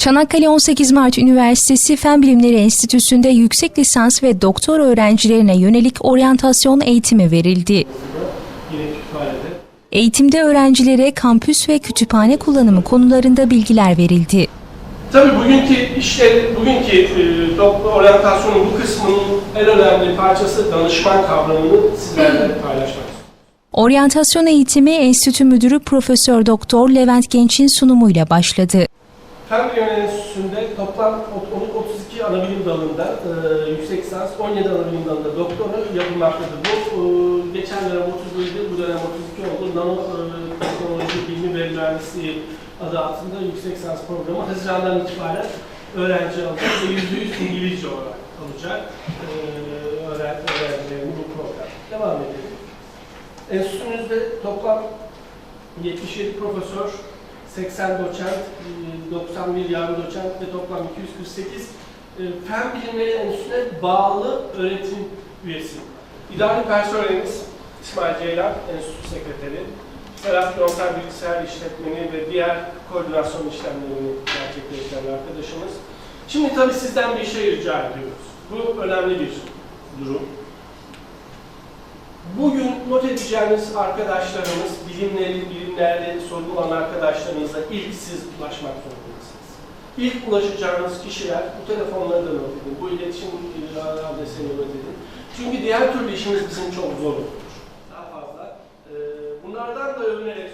Çanakkale 18 Mart Üniversitesi Fen Bilimleri Enstitüsü'nde yüksek lisans ve doktor öğrencilerine yönelik oryantasyon eğitimi verildi. Eğitimde öğrencilere kampüs ve kütüphane kullanımı konularında bilgiler verildi. Tabii bugünkü işte bugünkü e, doktor oryantasyonun bu kısmının en önemli parçası danışman kavramını sizlerle paylaşmak istiyorum. Oryantasyon eğitimi Enstitü Müdürü Profesör Doktor Levent Genç'in sunumuyla başladı. Bilimleri Enstitüsü'nde toplam ot- 32 anabilim dalında e, yüksek lisans, 17 anabilim dalında doktora yapılmaktadır. Bu e, geçen dönem 31'di, bu dönem 32 oldu. Nano e, teknoloji bilimi ve mühendisliği adı altında yüksek lisans programı Haziran'dan itibaren öğrenci alacak ve %100 İngilizce olarak alacak e, öğren- öğrencilerin bu program. Devam edelim. Enstitümüzde toplam 77 profesör, 80 doçent, e, 91 yardım doçent ve toplam 248 e, Fen Bilimleri Enstitüsü'ne bağlı öğretim üyesi. İdari personelimiz İsmail Ceylan, Enstitü Sekreteri, Serhat Yontar Bilgisayar İşletmeni ve diğer koordinasyon işlemlerini gerçekleştiren arkadaşımız. Şimdi tabii sizden bir şey rica ediyoruz. Bu önemli bir durum. Bugün not edeceğiniz arkadaşlarımız, bilimleri, bilimlerde soru olan arkadaşlarınıza ilk siz ulaşmak zorundasınız. İlk ulaşacağınız kişiler, bu telefonları da not edin, bu iletişim adresini not edin. Çünkü diğer türlü işimiz bizim çok zor olur. Daha fazla. Bunlardan da övünerek...